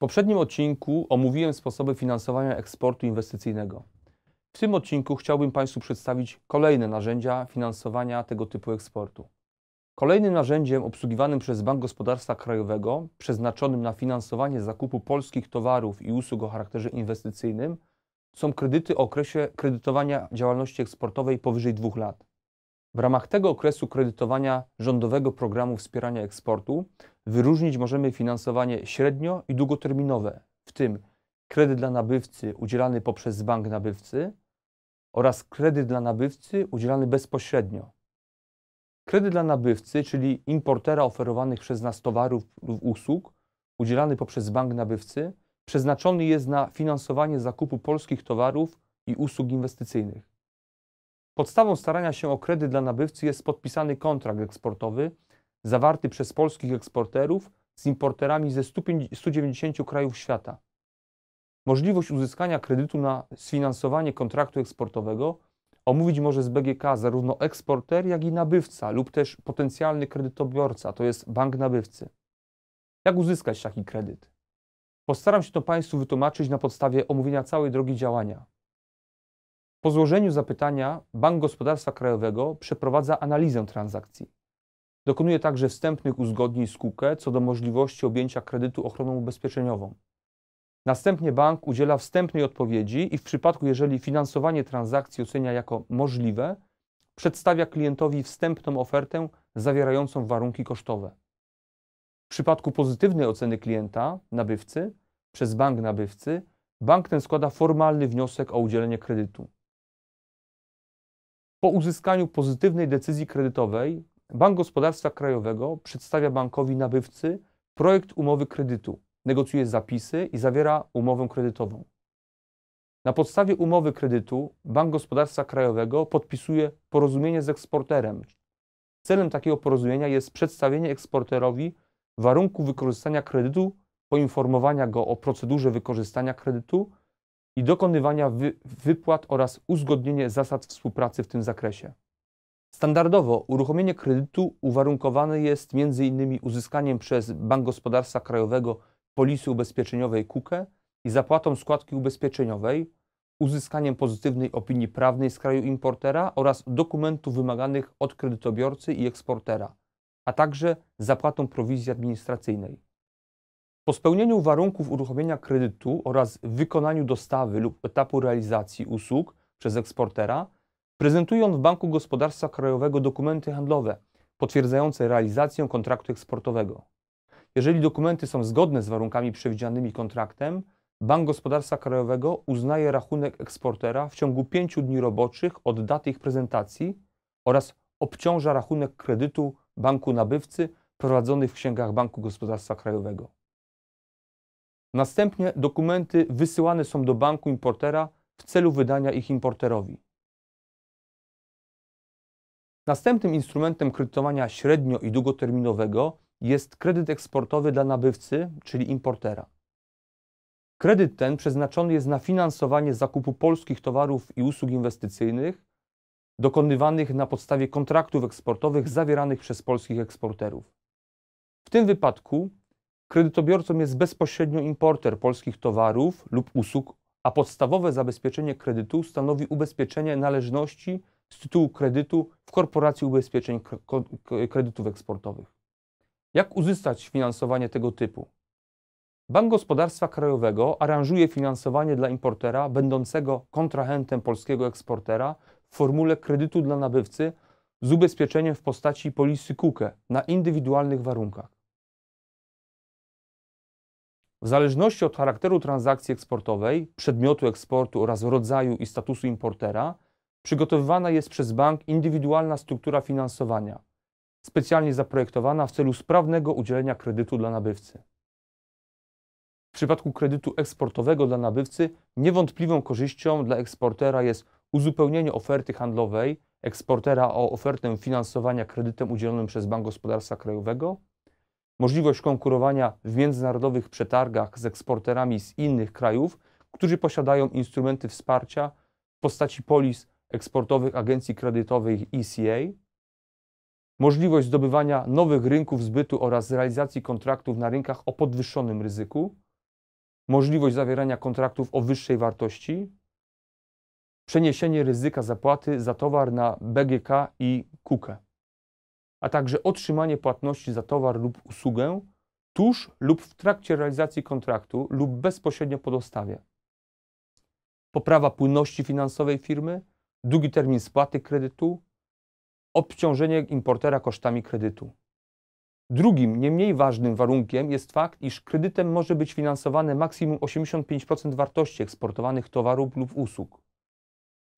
poprzednim odcinku omówiłem sposoby finansowania eksportu inwestycyjnego. W tym odcinku chciałbym Państwu przedstawić kolejne narzędzia finansowania tego typu eksportu. Kolejnym narzędziem obsługiwanym przez Bank Gospodarstwa Krajowego, przeznaczonym na finansowanie zakupu polskich towarów i usług o charakterze inwestycyjnym, są kredyty o okresie kredytowania działalności eksportowej powyżej dwóch lat. W ramach tego okresu kredytowania rządowego programu wspierania eksportu wyróżnić możemy finansowanie średnio i długoterminowe, w tym kredyt dla nabywcy udzielany poprzez bank nabywcy oraz kredyt dla nabywcy udzielany bezpośrednio. Kredyt dla nabywcy, czyli importera oferowanych przez nas towarów lub usług, udzielany poprzez bank nabywcy, przeznaczony jest na finansowanie zakupu polskich towarów i usług inwestycyjnych. Podstawą starania się o kredyt dla nabywcy jest podpisany kontrakt eksportowy zawarty przez polskich eksporterów z importerami ze 190 krajów świata. Możliwość uzyskania kredytu na sfinansowanie kontraktu eksportowego omówić może z BGK zarówno eksporter, jak i nabywca lub też potencjalny kredytobiorca, to jest bank nabywcy. Jak uzyskać taki kredyt? Postaram się to Państwu wytłumaczyć na podstawie omówienia całej drogi działania. Po złożeniu zapytania Bank Gospodarstwa Krajowego przeprowadza analizę transakcji. Dokonuje także wstępnych uzgodnień z KUKE co do możliwości objęcia kredytu ochroną ubezpieczeniową. Następnie bank udziela wstępnej odpowiedzi i w przypadku, jeżeli finansowanie transakcji ocenia jako możliwe, przedstawia klientowi wstępną ofertę zawierającą warunki kosztowe. W przypadku pozytywnej oceny klienta, nabywcy, przez bank nabywcy, bank ten składa formalny wniosek o udzielenie kredytu. Po uzyskaniu pozytywnej decyzji kredytowej, Bank Gospodarstwa Krajowego przedstawia bankowi nabywcy projekt umowy kredytu, negocjuje zapisy i zawiera umowę kredytową. Na podstawie umowy kredytu Bank Gospodarstwa Krajowego podpisuje porozumienie z eksporterem. Celem takiego porozumienia jest przedstawienie eksporterowi warunków wykorzystania kredytu, poinformowania go o procedurze wykorzystania kredytu i dokonywania wy wypłat oraz uzgodnienie zasad współpracy w tym zakresie. Standardowo uruchomienie kredytu uwarunkowane jest m.in. uzyskaniem przez Bank Gospodarstwa Krajowego polisy ubezpieczeniowej KUKE i zapłatą składki ubezpieczeniowej, uzyskaniem pozytywnej opinii prawnej z kraju importera oraz dokumentów wymaganych od kredytobiorcy i eksportera, a także zapłatą prowizji administracyjnej. Po spełnieniu warunków uruchomienia kredytu oraz wykonaniu dostawy lub etapu realizacji usług przez eksportera, prezentują w Banku Gospodarstwa Krajowego dokumenty handlowe potwierdzające realizację kontraktu eksportowego. Jeżeli dokumenty są zgodne z warunkami przewidzianymi kontraktem, Bank Gospodarstwa Krajowego uznaje rachunek eksportera w ciągu 5 dni roboczych od daty ich prezentacji oraz obciąża rachunek kredytu banku nabywcy prowadzony w księgach Banku Gospodarstwa Krajowego. Następnie dokumenty wysyłane są do banku importera w celu wydania ich importerowi. Następnym instrumentem kredytowania średnio i długoterminowego jest kredyt eksportowy dla nabywcy, czyli importera. Kredyt ten przeznaczony jest na finansowanie zakupu polskich towarów i usług inwestycyjnych dokonywanych na podstawie kontraktów eksportowych zawieranych przez polskich eksporterów. W tym wypadku kredytobiorcą jest bezpośrednio importer polskich towarów lub usług, a podstawowe zabezpieczenie kredytu stanowi ubezpieczenie należności z tytułu kredytu w Korporacji Ubezpieczeń Kredytów Eksportowych. Jak uzyskać finansowanie tego typu? Bank Gospodarstwa Krajowego aranżuje finansowanie dla importera będącego kontrahentem polskiego eksportera w formule kredytu dla nabywcy z ubezpieczeniem w postaci polisy KUKE na indywidualnych warunkach. W zależności od charakteru transakcji eksportowej, przedmiotu eksportu oraz rodzaju i statusu importera, Przygotowywana jest przez bank indywidualna struktura finansowania, specjalnie zaprojektowana w celu sprawnego udzielenia kredytu dla nabywcy. W przypadku kredytu eksportowego dla nabywcy niewątpliwą korzyścią dla eksportera jest uzupełnienie oferty handlowej eksportera o ofertę finansowania kredytem udzielonym przez Bank Gospodarstwa Krajowego, możliwość konkurowania w międzynarodowych przetargach z eksporterami z innych krajów, którzy posiadają instrumenty wsparcia w postaci polis eksportowych agencji kredytowych ECA, możliwość zdobywania nowych rynków zbytu oraz realizacji kontraktów na rynkach o podwyższonym ryzyku, możliwość zawierania kontraktów o wyższej wartości, przeniesienie ryzyka zapłaty za towar na BGK i KUKE, a także otrzymanie płatności za towar lub usługę tuż lub w trakcie realizacji kontraktu lub bezpośrednio po dostawie. Poprawa płynności finansowej firmy, długi termin spłaty kredytu, obciążenie importera kosztami kredytu. Drugim, nie mniej ważnym warunkiem jest fakt, iż kredytem może być finansowane maksimum 85% wartości eksportowanych towarów lub usług.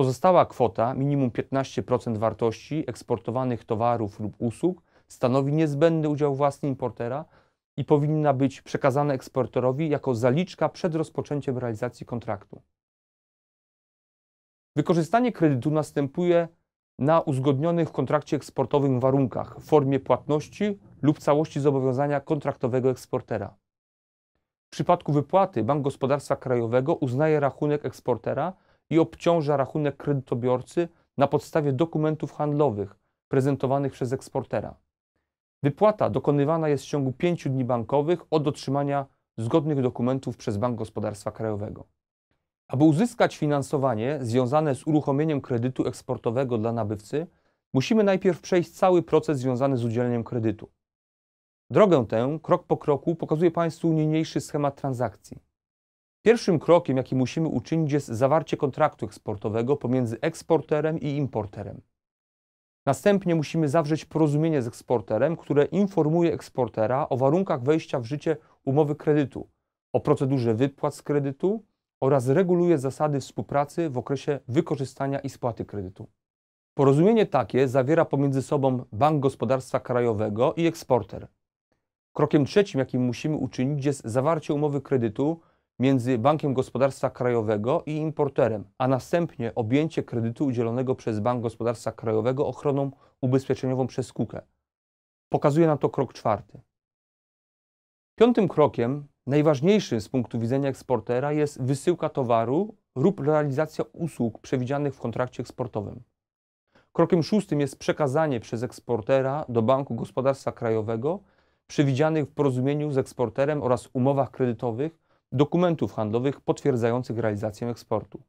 Pozostała kwota, minimum 15% wartości eksportowanych towarów lub usług, stanowi niezbędny udział własny importera i powinna być przekazana eksporterowi jako zaliczka przed rozpoczęciem realizacji kontraktu. Wykorzystanie kredytu następuje na uzgodnionych w kontrakcie eksportowym warunkach w formie płatności lub całości zobowiązania kontraktowego eksportera. W przypadku wypłaty Bank Gospodarstwa Krajowego uznaje rachunek eksportera i obciąża rachunek kredytobiorcy na podstawie dokumentów handlowych prezentowanych przez eksportera. Wypłata dokonywana jest w ciągu 5 dni bankowych od otrzymania zgodnych dokumentów przez Bank Gospodarstwa Krajowego. Aby uzyskać finansowanie związane z uruchomieniem kredytu eksportowego dla nabywcy, musimy najpierw przejść cały proces związany z udzieleniem kredytu. Drogę tę, krok po kroku, pokazuje Państwu niniejszy schemat transakcji. Pierwszym krokiem, jaki musimy uczynić, jest zawarcie kontraktu eksportowego pomiędzy eksporterem i importerem. Następnie musimy zawrzeć porozumienie z eksporterem, które informuje eksportera o warunkach wejścia w życie umowy kredytu, o procedurze wypłat z kredytu oraz reguluje zasady współpracy w okresie wykorzystania i spłaty kredytu. Porozumienie takie zawiera pomiędzy sobą Bank Gospodarstwa Krajowego i eksporter. Krokiem trzecim, jakim musimy uczynić, jest zawarcie umowy kredytu między Bankiem Gospodarstwa Krajowego i importerem, a następnie objęcie kredytu udzielonego przez Bank Gospodarstwa Krajowego ochroną ubezpieczeniową przez KUKE. Pokazuje nam to krok czwarty. Piątym krokiem, najważniejszym z punktu widzenia eksportera, jest wysyłka towaru lub realizacja usług przewidzianych w kontrakcie eksportowym. Krokiem szóstym jest przekazanie przez eksportera do Banku Gospodarstwa Krajowego przewidzianych w porozumieniu z eksporterem oraz umowach kredytowych dokumentów handlowych potwierdzających realizację eksportu.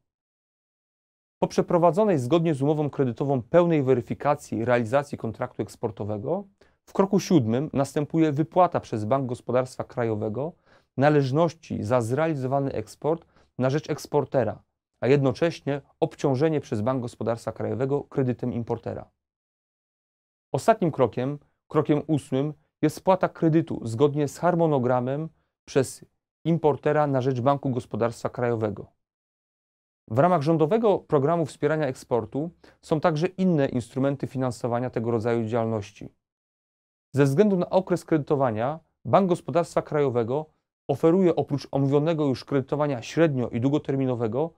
Po przeprowadzonej zgodnie z umową kredytową pełnej weryfikacji realizacji kontraktu eksportowego, w kroku siódmym następuje wypłata przez Bank Gospodarstwa Krajowego należności za zrealizowany eksport na rzecz eksportera, a jednocześnie obciążenie przez Bank Gospodarstwa Krajowego kredytem importera. Ostatnim krokiem, krokiem ósmym, jest spłata kredytu zgodnie z harmonogramem przez importera na rzecz Banku Gospodarstwa Krajowego. W ramach rządowego programu wspierania eksportu są także inne instrumenty finansowania tego rodzaju działalności. Ze względu na okres kredytowania, Bank Gospodarstwa Krajowego oferuje oprócz omówionego już kredytowania średnio i długoterminowego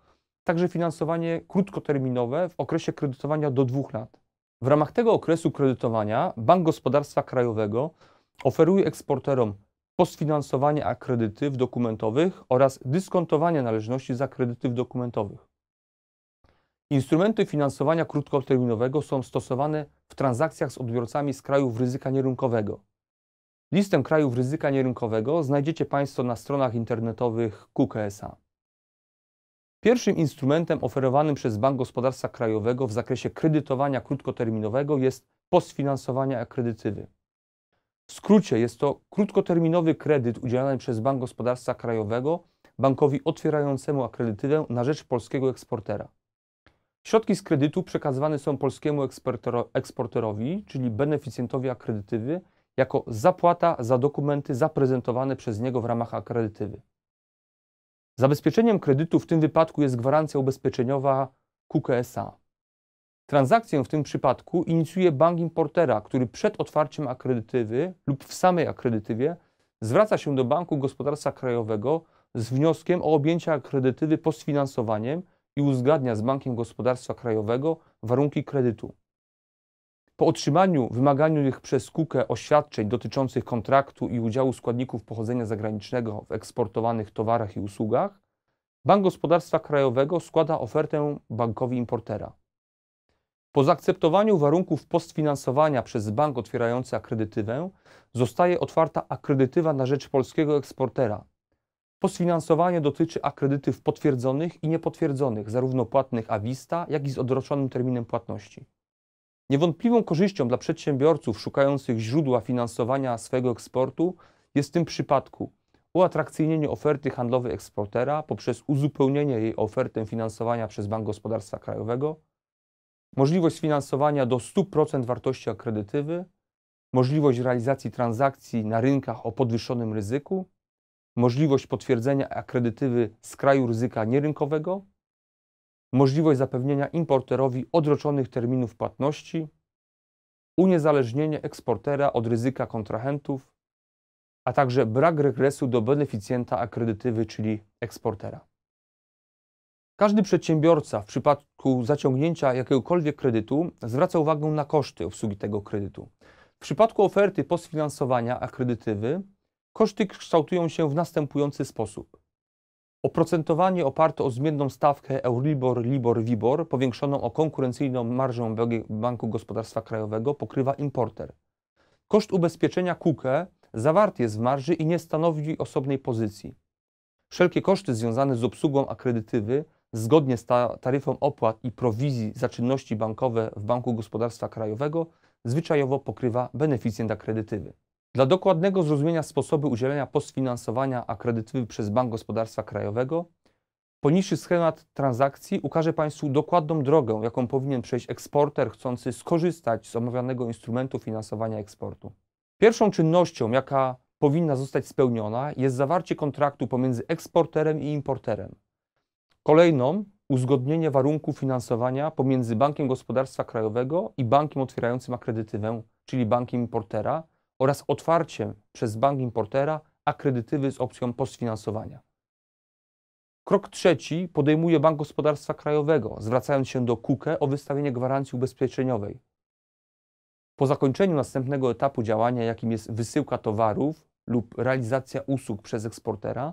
także finansowanie krótkoterminowe w okresie kredytowania do dwóch lat. W ramach tego okresu kredytowania Bank Gospodarstwa Krajowego oferuje eksporterom postfinansowanie akredytyw dokumentowych oraz dyskontowanie należności za kredytyw dokumentowych. Instrumenty finansowania krótkoterminowego są stosowane w transakcjach z odbiorcami z krajów ryzyka nierynkowego. Listę krajów ryzyka nierynkowego znajdziecie Państwo na stronach internetowych KUKSA. Pierwszym instrumentem oferowanym przez Bank Gospodarstwa Krajowego w zakresie kredytowania krótkoterminowego jest postfinansowanie akredytywy. W skrócie jest to krótkoterminowy kredyt udzielany przez Bank Gospodarstwa Krajowego bankowi otwierającemu akredytywę na rzecz polskiego eksportera. Środki z kredytu przekazywane są polskiemu eksporterowi, czyli beneficjentowi akredytywy, jako zapłata za dokumenty zaprezentowane przez niego w ramach akredytywy. Zabezpieczeniem kredytu w tym wypadku jest gwarancja ubezpieczeniowa QKSA. Transakcję w tym przypadku inicjuje bank importera, który przed otwarciem akredytywy lub w samej akredytywie zwraca się do Banku Gospodarstwa Krajowego z wnioskiem o objęcie akredytywy postfinansowaniem i uzgadnia z Bankiem Gospodarstwa Krajowego warunki kredytu. Po otrzymaniu wymaganych przez KUKE oświadczeń dotyczących kontraktu i udziału składników pochodzenia zagranicznego w eksportowanych towarach i usługach, Bank Gospodarstwa Krajowego składa ofertę bankowi importera. Po zaakceptowaniu warunków postfinansowania przez bank otwierający akredytywę, zostaje otwarta akredytywa na rzecz polskiego eksportera. Postfinansowanie dotyczy akredytów potwierdzonych i niepotwierdzonych, zarówno płatnych a jak i z odroczonym terminem płatności. Niewątpliwą korzyścią dla przedsiębiorców szukających źródła finansowania swojego eksportu jest w tym przypadku uatrakcyjnienie oferty handlowej eksportera poprzez uzupełnienie jej ofertę finansowania przez Bank Gospodarstwa Krajowego, możliwość sfinansowania do 100% wartości akredytywy, możliwość realizacji transakcji na rynkach o podwyższonym ryzyku, możliwość potwierdzenia akredytywy z kraju ryzyka nierynkowego, możliwość zapewnienia importerowi odroczonych terminów płatności, uniezależnienie eksportera od ryzyka kontrahentów, a także brak regresu do beneficjenta akredytywy, czyli eksportera. Każdy przedsiębiorca w przypadku zaciągnięcia jakiegokolwiek kredytu zwraca uwagę na koszty obsługi tego kredytu. W przypadku oferty postfinansowania akredytywy koszty kształtują się w następujący sposób. Oprocentowanie oparte o zmienną stawkę Euribor, Libor, Wibor powiększoną o konkurencyjną marżę Banku Gospodarstwa Krajowego pokrywa importer. Koszt ubezpieczenia KUKE zawarty jest w marży i nie stanowi osobnej pozycji. Wszelkie koszty związane z obsługą akredytywy zgodnie z taryfą opłat i prowizji za czynności bankowe w Banku Gospodarstwa Krajowego zwyczajowo pokrywa beneficjent akredytywy. Dla dokładnego zrozumienia sposobu udzielenia postfinansowania akredytywy przez Bank Gospodarstwa Krajowego, poniższy schemat transakcji ukaże Państwu dokładną drogę, jaką powinien przejść eksporter chcący skorzystać z omawianego instrumentu finansowania eksportu. Pierwszą czynnością, jaka powinna zostać spełniona, jest zawarcie kontraktu pomiędzy eksporterem i importerem. Kolejną uzgodnienie warunków finansowania pomiędzy Bankiem Gospodarstwa Krajowego i bankiem otwierającym akredytywę, czyli bankiem importera, oraz otwarciem przez bank importera akredytywy z opcją postfinansowania. Krok trzeci podejmuje Bank Gospodarstwa Krajowego, zwracając się do KUKE o wystawienie gwarancji ubezpieczeniowej. Po zakończeniu następnego etapu działania, jakim jest wysyłka towarów lub realizacja usług przez eksportera,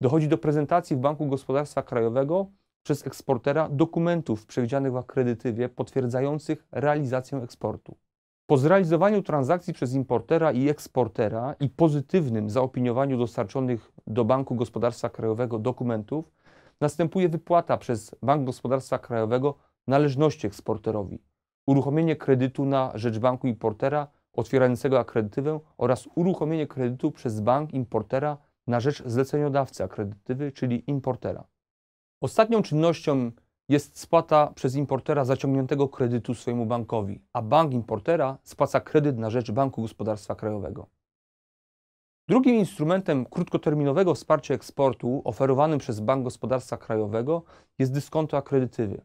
dochodzi do prezentacji w Banku Gospodarstwa Krajowego przez eksportera dokumentów przewidzianych w akredytywie potwierdzających realizację eksportu. Po zrealizowaniu transakcji przez importera i eksportera i pozytywnym zaopiniowaniu dostarczonych do Banku Gospodarstwa Krajowego dokumentów, następuje wypłata przez Bank Gospodarstwa Krajowego należności eksporterowi, uruchomienie kredytu na rzecz banku importera otwierającego akredytywę oraz uruchomienie kredytu przez bank importera na rzecz zleceniodawcy akredytywy, czyli importera. Ostatnią czynnością jest spłata przez importera zaciągniętego kredytu swojemu bankowi, a bank importera spłaca kredyt na rzecz Banku Gospodarstwa Krajowego. Drugim instrumentem krótkoterminowego wsparcia eksportu oferowanym przez Bank Gospodarstwa Krajowego jest dyskonto akredytywy.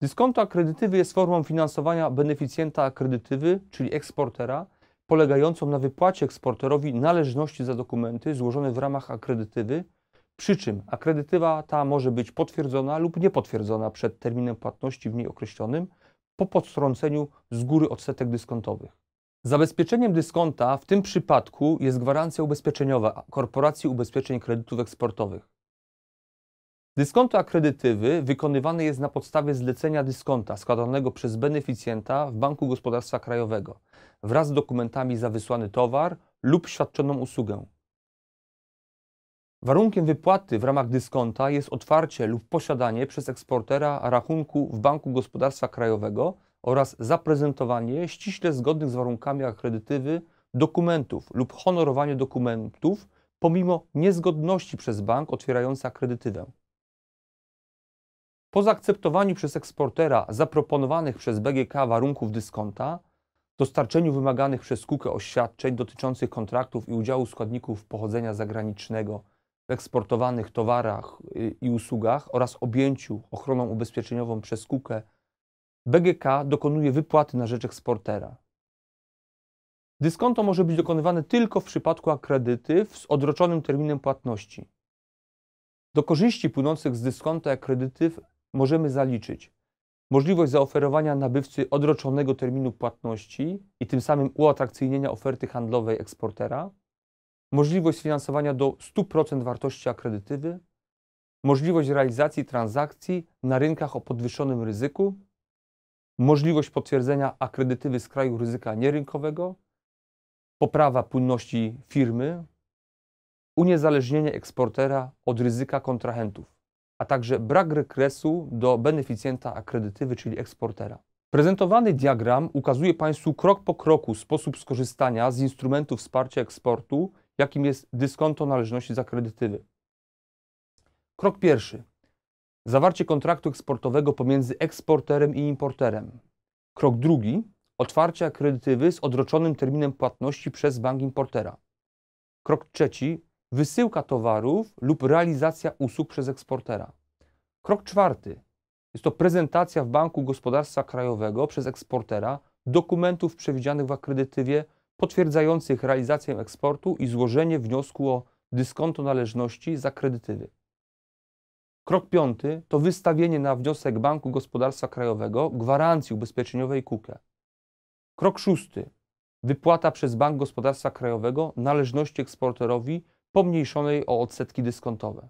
Dyskonto akredytywy jest formą finansowania beneficjenta akredytywy, czyli eksportera, polegającą na wypłacie eksporterowi należności za dokumenty złożone w ramach akredytywy przy czym akredytywa ta może być potwierdzona lub niepotwierdzona przed terminem płatności w niej określonym po podstrąceniu z góry odsetek dyskontowych. Zabezpieczeniem dyskonta w tym przypadku jest gwarancja ubezpieczeniowa Korporacji Ubezpieczeń Kredytów Eksportowych. Dyskonto akredytywy wykonywane jest na podstawie zlecenia dyskonta składanego przez beneficjenta w Banku Gospodarstwa Krajowego wraz z dokumentami za wysłany towar lub świadczoną usługę. Warunkiem wypłaty w ramach dyskonta jest otwarcie lub posiadanie przez eksportera rachunku w Banku Gospodarstwa Krajowego oraz zaprezentowanie ściśle zgodnych z warunkami akredytywy dokumentów lub honorowanie dokumentów pomimo niezgodności przez bank otwierający akredytywę. Po zaakceptowaniu przez eksportera zaproponowanych przez BGK warunków dyskonta, dostarczeniu wymaganych przez KUKE oświadczeń dotyczących kontraktów i udziału składników pochodzenia zagranicznego w eksportowanych towarach y, i usługach oraz objęciu ochroną ubezpieczeniową przez KUKE, BGK dokonuje wypłaty na rzecz eksportera. Dyskonto może być dokonywane tylko w przypadku akredytyw z odroczonym terminem płatności. Do korzyści płynących z dyskonta akredytyw możemy zaliczyć możliwość zaoferowania nabywcy odroczonego terminu płatności i tym samym uatrakcyjnienia oferty handlowej eksportera, możliwość sfinansowania do 100% wartości akredytywy, możliwość realizacji transakcji na rynkach o podwyższonym ryzyku, możliwość potwierdzenia akredytywy z kraju ryzyka nierynkowego, poprawa płynności firmy, uniezależnienie eksportera od ryzyka kontrahentów, a także brak regresu do beneficjenta akredytywy, czyli eksportera. Prezentowany diagram ukazuje Państwu krok po kroku sposób skorzystania z instrumentu wsparcia eksportu, jakim jest dyskonto należności z akredytywy. Krok pierwszy. Zawarcie kontraktu eksportowego pomiędzy eksporterem i importerem. Krok drugi. Otwarcie akredytywy z odroczonym terminem płatności przez bank importera. Krok trzeci. Wysyłka towarów lub realizacja usług przez eksportera. Krok czwarty. Jest to prezentacja w Banku Gospodarstwa Krajowego przez eksportera dokumentów przewidzianych w akredytywie potwierdzających realizację eksportu i złożenie wniosku o dyskonto należności z akredytywy. Krok piąty to wystawienie na wniosek Banku Gospodarstwa Krajowego gwarancji ubezpieczeniowej KUKE. Krok szósty wypłata przez Bank Gospodarstwa Krajowego należności eksporterowi pomniejszonej o odsetki dyskontowe.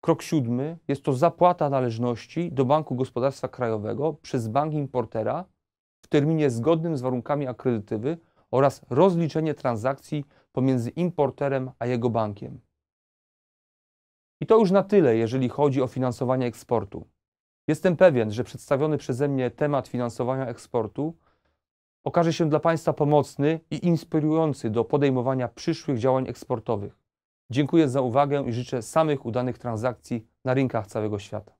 Krok siódmy jest to zapłata należności do Banku Gospodarstwa Krajowego przez bank importera w terminie zgodnym z warunkami akredytywy oraz rozliczenie transakcji pomiędzy importerem a jego bankiem. I to już na tyle, jeżeli chodzi o finansowanie eksportu. Jestem pewien, że przedstawiony przeze mnie temat finansowania eksportu okaże się dla Państwa pomocny i inspirujący do podejmowania przyszłych działań eksportowych. Dziękuję za uwagę i życzę samych udanych transakcji na rynkach całego świata.